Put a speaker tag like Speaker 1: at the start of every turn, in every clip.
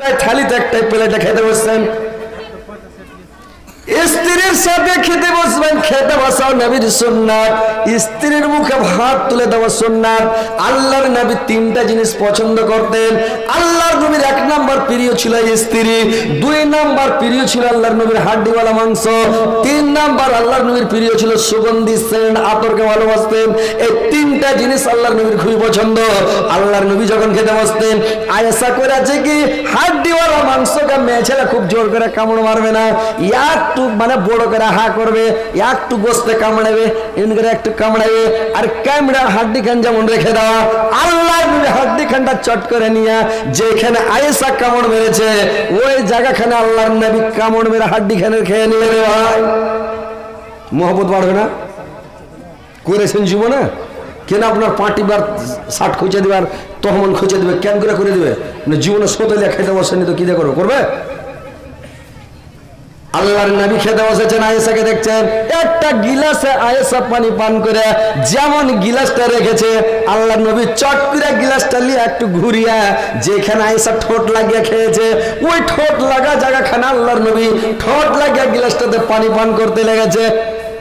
Speaker 1: একটাই থালিতে একটাই প্লেটে খেতে বসছেন। স্ত্রীর সাথে খেতে বসবেন খেতে বসাও নবীর সুন্নাত। স্ত্রীর মুখে ভাত তুলে দেওয়া সুন্নাত। আল্লাহর নবী তিনটা জিনিস পছন্দ করতেন। আল্লাহর নবীর এক নাম্বার প্রিয় ছিল স্ত্রী। দুই নাম্বার প্রিয় ছিল আল্লাহর নবীর হাড্ডিওয়ালা মাংস। তিন নাম্বার আল্লাহর নবীর প্রিয় ছিল সুগন্ধি সেন আতরকে ভালোবাসতেন। এই তিনটা জিনিস আল্লাহর নবীর খুবই পছন্দ। আল্লাহর নবী যখন খেতে বসতেন আয়েসা করে আছে কি হাড্ডিওয়ালা মাংসকে মেয়ে ছেলে খুব জোর করে কামড় মারবে না? একটু মানে বড় করে হা করবে একটু গোস্তে কামড়াবে এমনি করে একটু কামড়াবে আর কামড়া হাড্ডি খান যেমন রেখে দেওয়া আল্লাহ হাড্ডি খানটা চট করে নিয়ে যেখানে আয়েসা কামড় মেরেছে ওই জায়গাখানে আল্লাহর নবী কামড় মেরে হাড্ডি খানের খেয়ে নিয়ে রে ভাই মোহব্বত বাড়বে না করেছেন জীবনে কেন আপনার পাটিবার ষাট খুঁজে দিবার তহমন খুঁজে দিবে কেন করে করে দিবে জীবনে সোতেলে খেতে বসেনি তো কি দিয়ে করবে করবে আল্লাহর নবী খেতে বসেছেন আয়েশাকে দেখছেন। একটা গিলাসে আয়েশা পানি পান করে যেমন গিলাসটা রেখেছে আল্লাহর নবী চট করে গিলাসটা নিয়ে একটু ঘুরিয়া যেখানে আয়েশা ঠোঁট লাগিয়ে খেয়েছে, ওই ঠোঁট লাগা জায়গাখানে আল্লাহর নবী ঠোঁট লাগিয়ে গিলাসটাতে পানি পান করতে লেগেছে।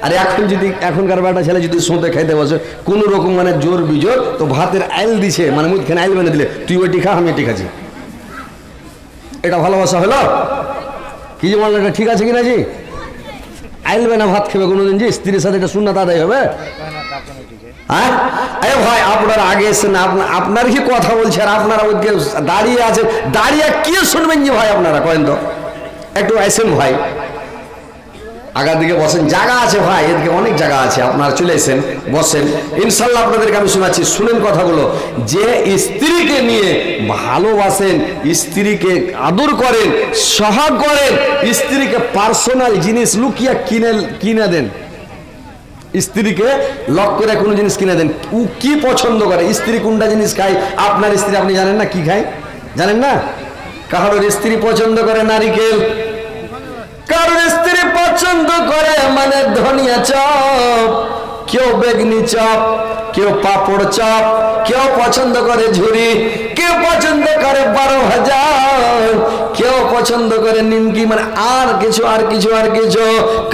Speaker 1: আর এখন যদি, এখনকার বেটা ছেলে যদি শুনতে খাইতে বসে, কোনো রকম মানে জোর বিজোর, তো ভাতের আইল দিছে মানে মুখখানে আইল বেঁধে দিলে, তুই ওইটি খা, আমি এটি খাচ্ছি। এটা ভালোবাসা হলো? কি যে বললেন ঠিক আছে কিনা জি? আইলবে না ভাত খেবে কোনোদিন জি? স্ত্রীর সাথে এটা শূন্য তাদের হবে? হ্যাঁ? আরে ভাই, আপনারা আগে এসেছেন আপনার কি কথা বলছে আর আপনারা ওইদিকে দাঁড়িয়ে আছে, দাঁড়িয়ে কি শুনবেন যে ভাই আপনারা, কয়েন তো? একটু আইসেন ভাই। আগার দিকে বসেন। জায়গা আছে ভাই, এদিকে অনেক জায়গা আছে, আপনারা চলে এসেন, বসেন। ইনশাল্লাহ আপনাদেরকে আমি শোনাচ্ছি, শুনেন কথাগুলো। যে স্ত্রীকে নিয়ে ভালোবাসেন, স্ত্রীকে আদর করেন, সহাগ করেন, স্ত্রীকে পার্সোনাল জিনিস লুকিয়ে কিনে কিনে দেন। স্ত্রীকে লক করে কোনো জিনিস কিনে দেন। ও কি পছন্দ করে? স্ত্রী কোনটা জিনিস খায়? আপনার স্ত্রী আপনি জানেন না কি খায়? জানেন না? কারোর স্ত্রী পছন্দ করে নারিকেল পছন্দ করে মানে ধনিয়া চপ, কেউ বেগনি চপ, কেউ পাপড় চপ, কেউ পছন্দ করে ঝুরি, কেউ পছন্দ করে বারো হাজার, কেউ পছন্দ করে নিমকি মানে আর কিছু আর কিছু আর কিছু।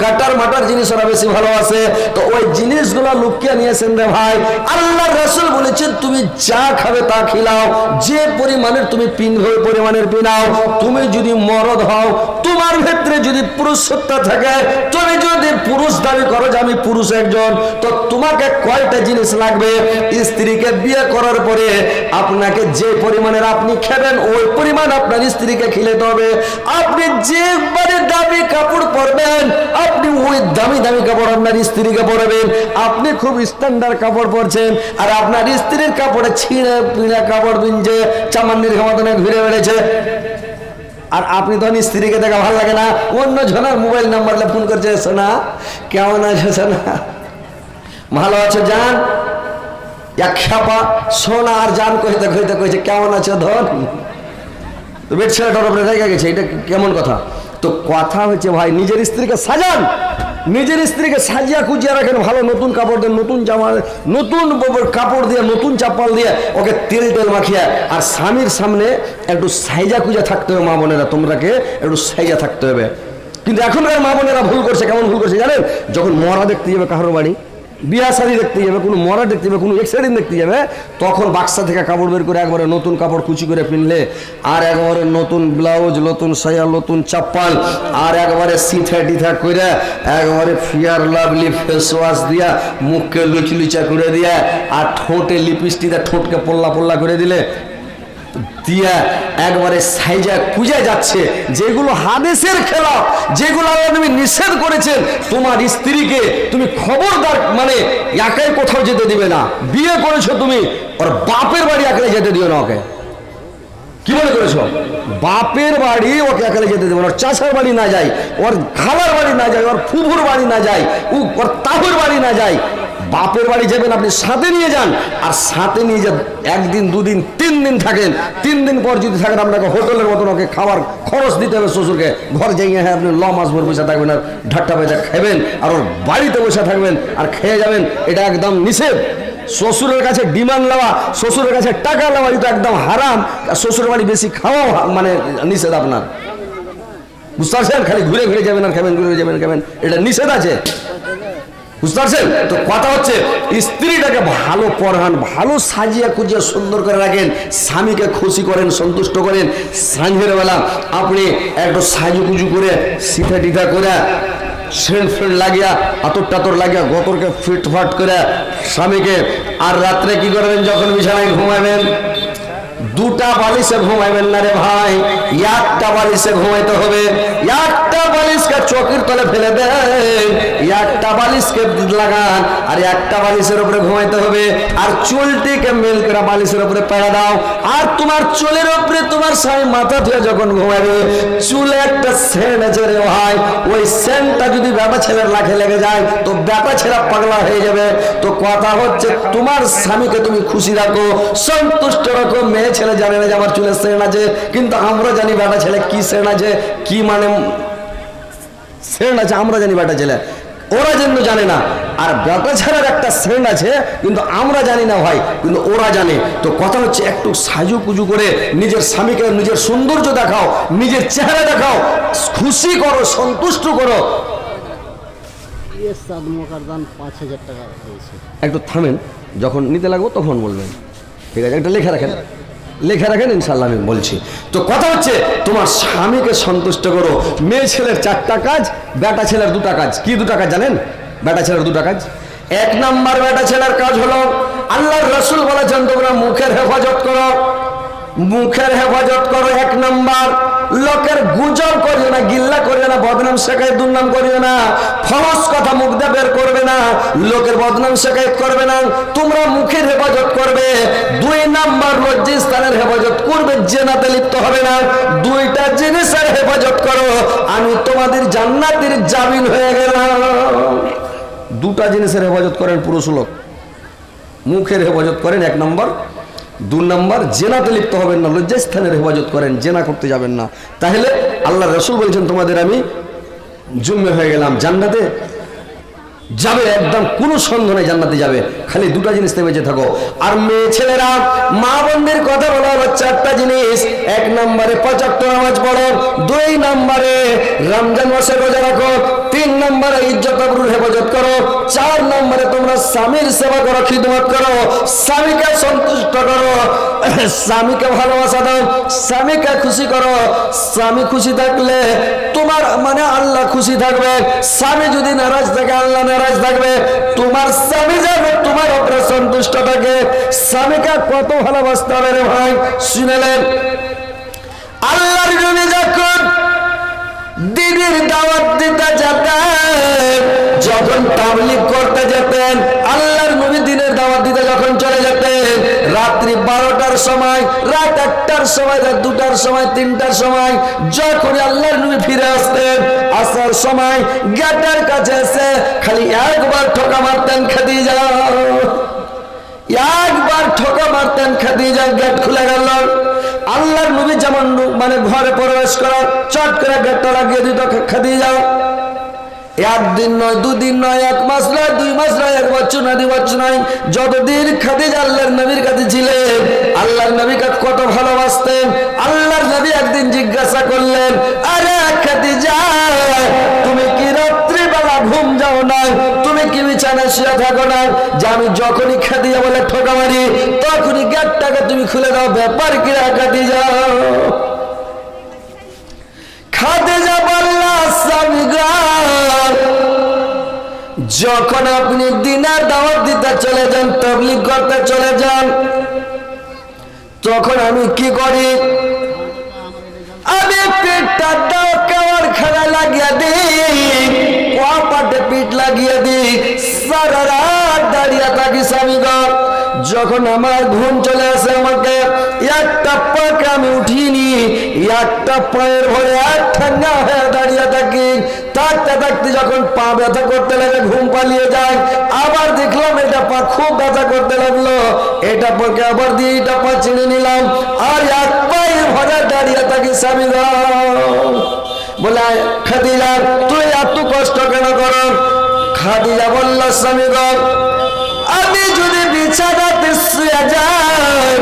Speaker 1: কাটার মাটার জিনিস ওরা বেশি ভালোবাসে। তো ওই জিনিসগুলো লুকিয়ে নিয়েছেন রে ভাই। আল্লাহ রসুল বলেছেন, তুমি যা খাবে তা খিলাও। যে পরিমাণের তুমি পিন পরিমাণের পিনাও। তুমি যদি মরদ হও তোমার ক্ষেত্রে যদি পুরুষ সত্তা থাকে, তুমি যদি পুরুষ দাবি করো যে আমি পুরুষ একজন, তো তোমাকে কয়টা জিনিস লাগবে? স্ত্রীকে বিয়ে করার পরে আপনাকে যে পরিমাণের আপনি খেবেন, ওই পরিমাণ আপনার স্ত্রীকে খিলাতে হবে। আপনি যেবারে দামি কাপড় পরবেন, আপনি ওই দামি দামি কাপড় আপনার স্ত্রীকে পরবেন। আপনি খুব স্ট্যান্ডার্ড কাপড় পরছেন, আর আপনার স্ত্রীর কাপড়ে ছিঁড়ে পিঁড়ে কাপড় পিনছে চামান্নির ক্ষমতা ঘুরে বেড়েছে। আর আপনি তখন স্ত্রীকে দেখা ভালো লাগে না। অন্য জনার মোবাইল নাম্বার ফোন করছে, সোনা, কেমন আছে সোনা? ভালো আছো জান? এক খ্যাপা সোনা আর জান কইতে কইতে কইছে, কেমন আছো ধন? বেড ছেলেটার উপরে গেছে, এটা কেমন কথা? তো কথা হচ্ছে ভাই, নিজের স্ত্রীকে সাজান। নিজের স্ত্রীকে সাজিয়া কুজিয়া রাখেন, ভালো নতুন কাপড় দেন, নতুন জামা, নতুন কাপড় দিয়ে, নতুন চাপ্পাল দিয়ে ওকে তেল তেল মাখিয়া, আর স্বামীর সামনে একটু সাইজা কুজা থাকতে হবে মা বোনেরা, তোমরাকে একটু সাইজা থাকতে হবে। কিন্তু এখনকার মা বোনেরা ভুল করছে, কেমন ভুল করছে জানেন? যখন মরা দেখতে যাবে কারোর বাড়ি বিয়া শাড়ি দেখতে যাবে, কোনো মরা দেখতে যাবে, কোনো এক্সাইডিং দেখতে যাবে, তখন বাক্সা থেকে কাপড় বের করে একবারে নতুন কাপড় কুচি করে পিনলে, আর একবারে নতুন ব্লাউজ, নতুন সায়া, নতুন চাপ্পাল, আর একবারে সিথা টিথা করে একবারে ফিয়ার লাভলি ফেস ওয়াশ দিয়া, মুখকে লুচি লুচা করে দিয়া, আর ঠোঁটে লিপস্টিকটা ঠোঁটকে পল্লা পল্লা করে দিলে দিয়া একবারে সাইজা কুজা যাচ্ছে। যেগুলো হাদেশের খেলা যেগুলো আল্লাহ নবী নিষেধ করেছেন, তোমার স্ত্রীকে তুমি খবরদার মানে একাই কোথাও যেতে দিবে না। বিয়ে করেছ তুমি, ওর বাপের বাড়ি একাই যেতে দিও না ওকে। কি মনে করেছ? বাপের বাড়ি ওকে একালে যেতে দেবে না। ওর চাষার বাড়ি না যায়, ওর খালার বাড়ি না যায়, ওর ফুফুর বাড়ি না যায় ওর তাহুর বাড়ি না যায়। বাপের বাড়ি যাবেন, আপনি সাথে নিয়ে যান। আর সাথে নিয়ে যান একদিন, দুদিন তিন দিন থাকেন। তিন দিন পর যদি থাকেন, আপনাকে হোটেলের মতন ওকে খাবার খরচ দিতে হবে শ্বশুরকে। ঘর যাইয়ে হ্যাঁ আপনি ল মাস ভর বসে থাকবেন আর ঢাট্টা পয়সা খাবেন আর ওর বাড়িতে বসে থাকবেন আর খেয়ে যাবেন, এটা একদম নিষেধ। শ্বশুরের কাছে ডিমান্ড নেওয়া, শ্বশুরের কাছে টাকা নেওয়া, এটা একদম হারাম। আর শ্বশুরের বাড়ি বেশি খাওয়াও মানে নিষেধ আপনার। বুঝতে পারছেন? খালি ঘুরে ঘুরে যাবেন আর খাবেন ঘুরে যাবেন, খাবেন। এটা নিষেধ আছে। বুঝতে পারছেন? তো কথা হচ্ছে, স্ত্রীটাকে ভালো পড়ান ভালো সাজিয়ে কুজিয়ে সুন্দর করে রাখেন, স্বামীকে খুশি করেন, সন্তুষ্ট করেন। সাঁঝের বেলা আপনি একটু সাজু কুজু করে সিথা টিথা করে, সেন্ট ফেন্ট লাগিয়া আতর টাতর লাগিয়া, গতরকে ফিট ফাট করে, স্বামীকে আর রাত্রে কি করবেন? যখন বিছানায় ঘুমাবেন? দুটা বালিশে ঘুমাইবেন না রে ভাই একটা বালিশে ঘুমাইতে হবে। একটা বালিশকে চোখের তলে ফেলে দেন একটা বালিশকে লাগান, আর একটা বালিশের উপরে ঘুমাইতে হবে। আর চুলটিকে মেল করে বালিশের উপরে পেড়া দাও। আর তোমার চুলের উপরে তোমার স্বামী মাথা ধুয়ে যখন ঘুমাবে চুলে একটা সেন্ট আছে রে ভাই। ওই সেন্টটা যদি ব্যাটা ছেলের লাখে লেগে যায়, তো ব্যাটা ছেলে পাগলা হয়ে যাবে। তো কথা হচ্ছে, তোমার স্বামীকে তুমি খুশি রাখো, সন্তুষ্ট রাখো, মেয়ে ছেলে জানে না যে আমার চুলের সেন্ট আছে, কিন্তু আমরা জানি বেটা ছেলে কি সেন্ট আছে, কি মানে সেন্ট আছে, আমরা জানি বেটা ছেলে। ওরা কিন্তু জানে না। আর বেটা ছেলের একটা সেন্ট আছে, কিন্তু আমরা জানি না ভাই, কিন্তু ওরা জানে। তো কথা হচ্ছে একটু সাজু কুজু করে নিজের স্বামীকে নিজের সৌন্দর্য দেখাও, নিজের চেহারা দেখাও, খুশি করো, সন্তুষ্ট করো। একটু থামেন, যখন নিতে লাগবো তখন বলবেন। ঠিক আছে, একটা লেখা রাখেন। লেখা রাখেন ইনশাল্লাহ আমি বলছি। তো কথা হচ্ছে, তোমার স্বামীকে সন্তুষ্ট করো। মেয়ে ছেলের চারটা কাজ, বেটা ছেলের দুটা কাজ। কি দুটা কাজ জানেন? বেটা ছেলের দুটা কাজ। এক নাম্বার বেটা ছেলের কাজ হলো, আল্লাহর রসুল বলেছেন, তোমরা মুখের হেফাজত করো। মুখের হেফাজত করো এক নাম্বার। লোকের গুজব করিও না, গিল্লা করিও না, বদনাম শেখায়, দুর্নাম করিও না। ফলস কথা মুখ দিয়ে বের করবে না, লোকের বদনাম শেখায় করবে না। তোমরা মুখের হেফাজত করবে, দুই নাম্বার লজ্জিত স্থানের হেফাজত করবে, জেনাতে লিপ্ত হবে না। দুইটা জিনিসের হেফাজত করো, আমি তোমাদের জান্নাতের জামিন হয়ে গেলাম। দুটা জিনিসের হেফাজত করেন পুরুষ লোক। মুখের হেফাজত করেন এক নম্বর দু নম্বর, জেনাতে লিপ্ত হবেন না লজ্জাস্থানের হেফাজত করেন, জেনা করতে যাবেন না। তাহলে আল্লাহ রসুল বলছেন, তোমাদের আমি জুম্মে হয়ে গেলাম, জান্নাতে যাবে একদম, কোনো নেই, জান্নাতে যাবে। খালি দুটা জিনিস বেঁচে থাকো। আর মেয়ে ছেলেরা, মা বোনদের কথা বলা হলো চারটা জিনিস। এক নম্বরে পঁচাত্তর নামাজ পড়ো, দুই নম্বরে রমজান মাসে রোজা রাখো তিন নম্বরে ইজ্জত আবরুর হেফাজত করো। চার নম্বরে তোমরা স্বামীর সেবা করো, খিদমত করো, স্বামীকে সন্তুষ্ট করো, স্বামীকে ভালোবাসা দাও, স্বামীকে খুশি করো। স্বামী খুশি থাকলে তোমার মানে আল্লাহ খুশি থাকবে। স্বামী যদি নারাজ থাকে, আল্লাহ নারাজ থাকবে। তোমার স্বামী যাবে তোমার উপরে সন্তুষ্ট থাকে। স্বামীকে কত ভালোবাসতে হবে রে ভাই শুনেলেন আল্লাহর জন্য যখন দিদির দাওয়াত দিতে যেতেন, যখন তাবলিগ করতে যেতেন, আল্লাহর নবী দিনের দাওয়াত দিতে যখন চলে যেতেন, রাত্রি বারোটার সময়, রাত একটার সময়, রাত দুটার সময়, তিনটার সময় যখন আল্লাহর নবী ফিরে আসতেন, আসার সময় গেটের কাছে এসে খালি একবার ঠোকা মারতেন খেতে যাও একবার ঠোকা মারতেন খাদিজা, গেট খুলে গেল। নবী মানে ঘরে প্রবেশ করার চট করে গেটটা লাগিয়ে দিত খাদিজা একদিন নয়, দুদিন নয়, এক মাস নয়, দুই মাস নয়, এক বছর নয়, দুই বছর নয়, যতদিন খাদিজা আল্লাহর নবীর কাছে ছিলেন, আল্লাহর নবীকে কত ভালোবাসতেন, আল্লাহর নবী একদিন জিজ্ঞাসা করলেন, আরে খাদিজা, তুমি কি রাত্রিবেলা ঘুম যাও না তুমি বিছানায় শুয়ে থাকো না। যে আমি যখনই খাদিজা বলে ঠোকা মারি, তখনই গেটটাকে তুমি খুলে দাও, ব্যাপার কি খাদিজা খাদিজা বললা যখন আপনি দিনের দাওয়াত দিতে চলে যান, তবলিগ করতে চলে যান, তখন আমি কি করি? আমি পেটটা দাও কেমন খেলা লাগিয়ে দিই। কপাটে লাগিয়ে দিই সারা রাত দাঁড়িয়ে থাকি স্বামী গো। যখন আমার ঘুম চলে আসে আমাকে, একটা পাকে আমি উঠিনি, একটা পায়ের ভরে এক ঠান্ডা হয়ে দাঁড়িয়ে থাকি। থাকতে থাকতে যখন পা ব্যথা করতে লাগে, ঘুম পালিয়ে যায়। আবার দেখলাম এটা পা খুব ব্যথা করতে লাগল। এটা পাকে আবার দিয়ে এটা পা চিনে নিলাম। আর এক পায়ের ভরে দাঁড়িয়ে থাকি স্বামী। বলে, খাদিজা, তুই এত কষ্ট কেন কর খাদিজা বলল, স্বামী আমি যদি বিছানাতে শুয়ে যাই,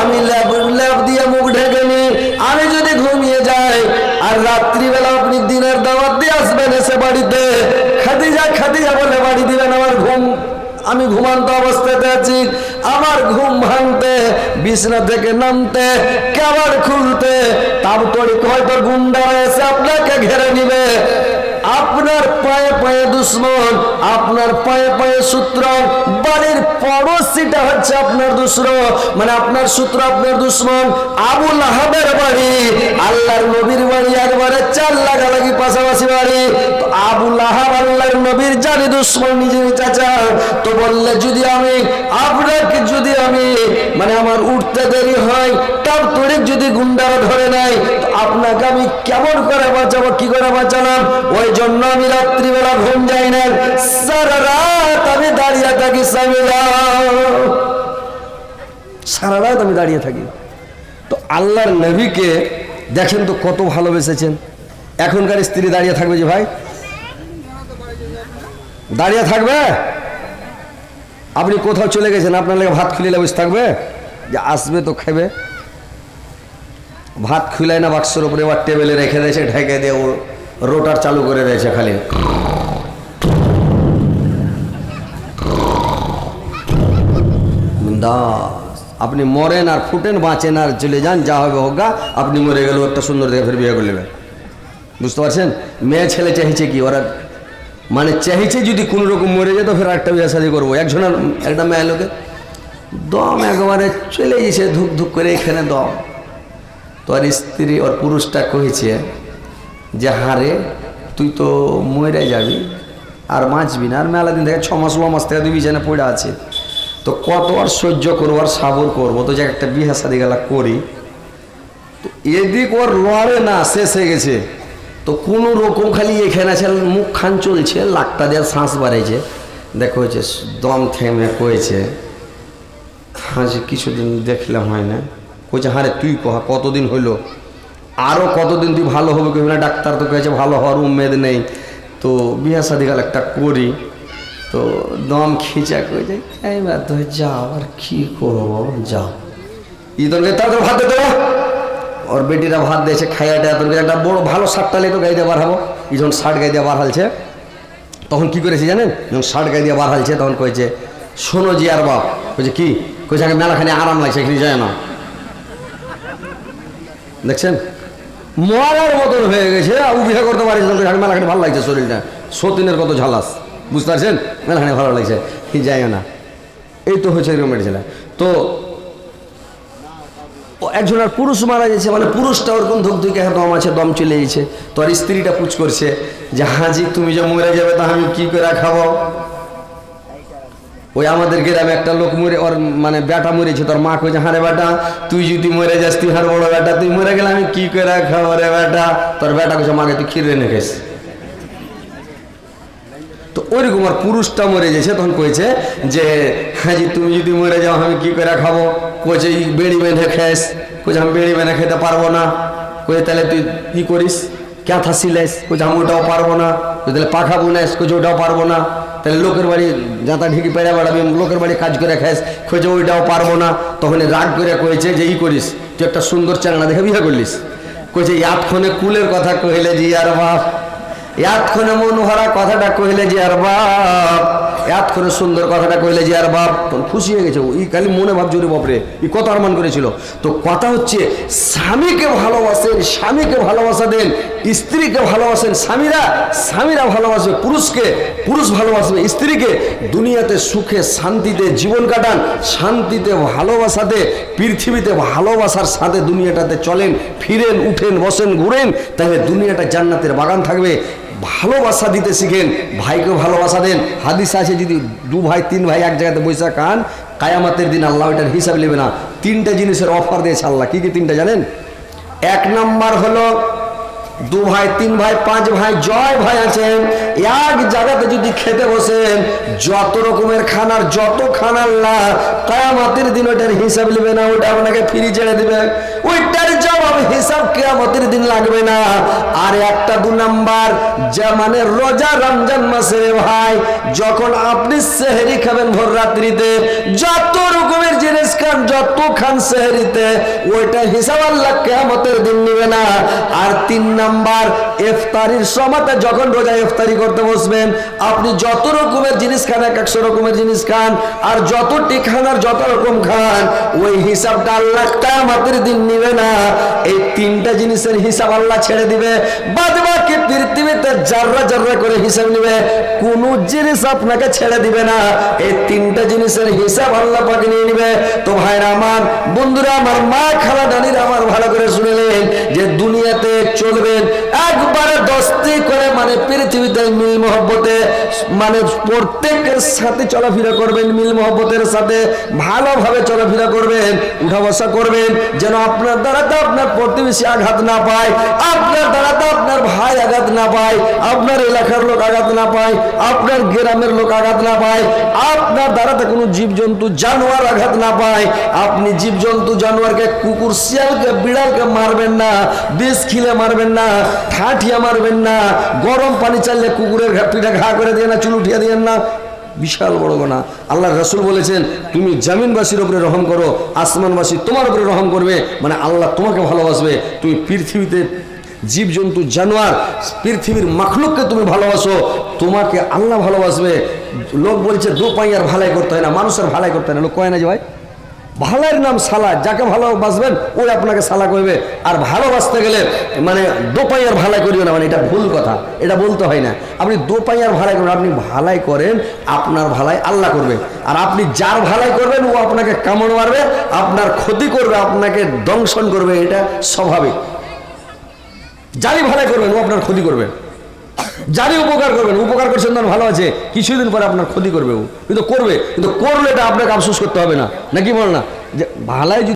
Speaker 1: আমি ল্যাব ল্যাব দিয়ে মুখ ঢেকে নি আমি যদি ঘুমিয়ে যাই, আর রাত্রিবেলা আপনি দিনের দাওয়াত দিয়ে আসবেন এসে বাড়িতে, খাদিজা খাদিজা বলে বাড়ি দিবেন আমার ঘুম। আমি ঘুমান্ত অবস্থাতে আছি, আমার ঘুম ভাঙতে, বিছনা থেকে নামতে কেবল খুলতে, তারপরে হয়তো গুন্ডা এসে আপনাকে ঘেরে নিবে। আপনার পায়ে পায়ে দুশ্মন, আপনার পায়ে পায়ে সূত্র, বাড়ির পড়োশিটা হচ্ছে আপনার দুশ্র মানে আপনার সূত্র, আপনার দুশ্মন, আবুল আহাবের বাড়ি। আল্লাহর নবীর বাড়ি একবারে চার লাগালাগি পাশাপাশি বাড়ি। আবুল আহাব আল্লাহর নবীর জানি দুশ্মন, নিজের চাচা। তো বললে, যদি আমি আপনাকে যদি আমি মানে আমার উঠতে দেরি হয় তার তোরে যদি গুন্ডারা ধরে নেয় আপনাকে আমি কেমন করে বাঁচাবো, কি করে বাঁচালাম? ওই জন্য আমি রাত্রিবেলা ঘুম যাই না সারা রাত আমি দাঁড়িয়ে থাকি সারা রাত আমি দাঁড়িয়ে থাকি। তো আল্লাহর নবীকে দেখেন তো কত ভালোবেসেছেন। এখনকার স্ত্রী দাঁড়িয়ে থাকবে যে ভাই? দাঁড়িয়ে থাকবে? আপনি কোথাও চলে গেছেন, আপনার লাগে ভাত খুলিলে বসে থাকবে? যে আসবে তো খাবে। ভাত খুলায় না বাক্সের উপরে, এবার টেবিলে রেখে দিয়েছে, ঢেকে দিয়ে ও রোটার চালু করে দিয়েছে খালি। আপনি মরেন আর ফুটেন, বাঁচেন আর চলে যান, যা হবে হোক আপনি মরে গেলেও একটা সুন্দর দেখে ফের বিয়ে করে নেবেন। বুঝতে পারছেন? মেয়ে ছেলে চাইছে কি? ওরা মানে চাইছে যদি কোনো রকম মরে যেত ফের একটা বিয়ে শাদি করব। একজনের, একটা মেয়ে লোকে দম একবারে চলে গেছে, ধুক ধুক করে এখানে দম। তোর স্ত্রী ওর পুরুষটা কহেছে যে হারে তুই তো মরে যাবি আর বাঁচবি না। আর মেলা দিন থেকে ছ মাস ন মাস থেকে তুই বিছানে পড়ে আছে। তো কত আর সহ্য করব আর সাবর করব? তো যে একটা বিহা সাদি গেলা করি। তো এদিক ওর লড়ে না, শেষ হয়ে গেছে। তো কোনো রকম খালি এখানে আছে, মুখ খান চলছে, লাকটা দিয়ে শ্বাস বাড়াইছে। দেখো হচ্ছে দম থেমে কয়েছে হ্যাঁ যে কিছুদিন দেখলাম হয় না। কইছে হ্যাঁ রে তুই কহা, কতদিন হইল? আরও কতদিন তুই ভালো হবে? কেউ না ডাক্তার তো কয়েছে ভালো হওয়ার উমেদ নেই। তো বিয়া শাদি গেল একটা করি, তো দম খিচা কয়েছে এইবার তো যাও, আর কি করব যাও। ঈদকে তাদের ভাত দেবো ওর বেটিরা ভাত দিয়েছে, খাইয়াটা তোর একটা বড় ভালো শার্টটা তো গাই দিয়ে বার হব। এই যখন শার্ট গাই দিয়ে বার হালছে। তখন কি করেছে জানেন? যখন শার্ট গাই দিয়ে বার হালছে, তখন কয়েছে শোনো জি আর বাপ। কয়েছে কি? কয়েছে আগে মেলাখানে আরাম লাগছে, এখানে যায় না। দেখছেন? মরার মতন হয়ে গেছে। ও বিয়ে করতে পারিস না মেলাখানে ভালো লাগছে শরীরটা। সতীনের কত ঝালাস, বুঝতে পারছেন? মেলাখানে ভালো লাগছে, কি যায় না। এই তো হয়েছে এরকম ছেলে তো, ও একজন আর পুরুষ মারা গেছে মানে পুরুষটা ওরকম ধুক ধুকে দম আছে, দম চলে গেছে। তো আর স্ত্রীটা পুচ করছে, যে হাজি, তুমি যে মরে যাবে তা আমি কি করে খাব? ওই আমাদের গ্রামে একটা লোক মরে, ওর মানে বেটা মরেছে, তোর মা কইছে, হারে বেটা, তুই যদি মরে যাস, তুই হার বড় বেটা, তুই মরে গেলে আমি কি করে খাব রে বেটা? তোর বেটা কইছে মাকে তুই ক্ষীর রেনে খাইস। তো ওইরকম আর পুরুষটা মরে গেছে, তখন কইছে যে হ্যাঁ জি, তুমি যদি মরে যাও, আমি কি করে খাব? কইছে "ই বেড়ি বেঁধে খাইস। কইছে, আমি বেড়ি বেঁধে খেতে পারব না। কইছে, তাহলে তুই কি করিস? ক্যাথা সিলাইস। কইছে, আমি ওটাও পারব না। তাহলে পাখা বুনাইস। কইছে, ওটাও পারব না। তাহলে লোকের বাড়ি যাতা ঢিকি পেড়া বেড়াবি, লোকের বাড়ি কাজ করে খাইস, খোঁজে ওইটাও পারব না। তখন রাগ করে কয়েছে যে ই করিস, তুই একটা সুন্দর চ্যাংড়া দেখে বিয়ে করলিস। কয়েছে এতক্ষণে কুলের কথা কহিলে যে আর বাপ। এতক্ষণে মন ভরা কথাটা কহিলে যে আর বাপ, এতক্ষণে সুন্দর কথাটা কহিলে যে আর বাপ খুশি হয়ে গেছে। ই খালি মনে ভাবছে রে বাপরে, ই কত আরমান করেছিল। তো কথা হচ্ছে, স্বামীকে ভালোবাসেন, স্বামীকে ভালোবাসা দেন, স্ত্রীকে ভালোবাসেন স্বামীরা স্বামীরা ভালোবাসবে পুরুষকে, পুরুষ ভালোবাসবে স্ত্রীকে। দুনিয়াতে সুখে শান্তিতে জীবন কাটান, শান্তিতে ভালোবাসাতে পৃথিবীতে ভালোবাসার সাথে দুনিয়াটাতে চলেন, ফিরেন, উঠেন, বসেন, ঘুরেন, তাহলে দুনিয়াটা জান্নাতের বাগান থাকবে। ভালোবাসা দিতে শিখেন, ভাইকে ভালোবাসা দেন। হাদিস আছে যদি দু ভাই, তিন ভাই এক জায়গাতে বৈশা খান কায়ামাতের দিন আল্লাহ এটার হিসাব নেবে না। তিনটা জিনিসের অফার দিয়েছে আল্লাহ। কি কি তিনটা জানেন? এক নাম্বার হলো দু ভাই, তিন ভাই, পাঁচ ভাই, জয় ভাই আছেন। এক জায়গাতে যদি খেতে বসেন, যত রকমের খানার যত খানার লা কায়ামাতের দিন ওটার হিসাব নেবে না ওটা আপনাকে ফ্রি ছেড়ে দিবে। ওইটার সব হিসাব কেয়ামতের দিন লাগবে না। আর একটা দু নাম্বার যা মানে রোজা রমজান মাসে ভাই, যখন আপনি সেহেরি খাবেন ভোর রাত্রিতে, যত রকমের জিনিস খান, যত খান সেহেরিতে, ওইটা হিসাব আল্লাহ কেয়ামতের দিন নিবে না। আর তিন নাম্বার, ইফতারির সময়তে যখন রোজা ইফতারি করতে বসবেন, আপনি যত রকমের জিনিস খান, এক একশো রকমের জিনিস খান, আর যতটি খান, আর যত রকম খান, ওই হিসাবটা আল্লাহ কামাতের দিন নিবে না। এই তিনটা জিনিসের হিসাব আল্লাহ ছেড়ে দিবে বাদ বাকি পৃথিবীতে জাররা জাররা করে হিসাব নিবে, কোন জিনিস আপনাকে ছেড়ে দিবে না। এই তিনটা জিনিসের হিসাব আল্লাহ পাকে নিয়ে নিবে। তো ভাইরা আমার, বন্ধুরা আমার, মা খালা দানিরা আমার ভালো করে শুনেলেন যে দুনিয়াতে চলবেন একবারে দস্তি করে মানে পৃথিবীতে মিল মহব্বতে মানে প্রত্যেকের সাথে চলাফেরা করবেন, মিল মহব্বতের সাথে, ভালোভাবে চলাফেরা করবেন, উঠা বসা করবেন, যেন আপনার দ্বারাতে আপনার প্রতিবেশী আঘাত না পায়, আপনার দ্বারাতে আপনার ভাই আঘাত না পায়, আপনার এলাকার লোক আঘাত না পায়, আপনার গ্রামের লোক আঘাত না পায়, আপনার দ্বারাতে কোনো জীবজন্তু, জানোয়ার আঘাত না পায়। আপনি জীবজন্তু, জানোয়ারকে, কুকুর, শিয়ালকে, বিড়ালকে মারবেন না, বিষ খিলে মারবেন না, ঠাঠিয়া মারবেন না, গরম পানি চাললে কুকুরের পিঠে ঘা করে দিয়ে না, চুল উঠিয়ে দিয়েন না। বিশাল বড় গোনা। আল্লাহ রাসুল বলেছেন, তুমি জামিনবাসীর ওপরে রহম করো, আসমানবাসী তোমার উপরে রহম করবে। মানে আল্লাহ তোমাকে ভালোবাসবে। তুমি পৃথিবীতে জীবজন্তু, জানোয়ার, পৃথিবীর মাখলুককে তুমি ভালোবাসো, তোমাকে আল্লাহ ভালোবাসবে। লোক বলছে, দু পাইয়ার ভালাই করতে হয় না, মানুষের ভালাই করতে হয় না। লোক কয় না যে ভাই? ভালার নাম সালা, যাকে ভালোবাসবেন, ওই আপনাকে সালা করবে। আর ভালোবাসতে গেলে মানে দোপাইয়ার ভালাই করিও না মানে এটা ভুল কথা, এটা বলতে হয় না। আপনি দোপাইয়ার ভালাই করবেন আপনি ভালাই করেন, আপনার ভালাই আল্লাহ করবে। আর আপনি যার ভালাই করবেন, ও আপনাকে কামড় মারবে, আপনার ক্ষতি করবে, আপনাকে দংশন করবে, এটা স্বাভাবিক। যারই ভালাই করবেন, ও আপনার ক্ষতি করবে। যারই উপকার করবেন, উপকার করছেন তখন ভালো আছে, কিছুদিন পরে আপনার ক্ষতি করবে ও। কিন্তু করবে, কিন্তু করলে এটা আপনাকে আফসোস করতে হবে না। নাকি বল না? যে ভালাই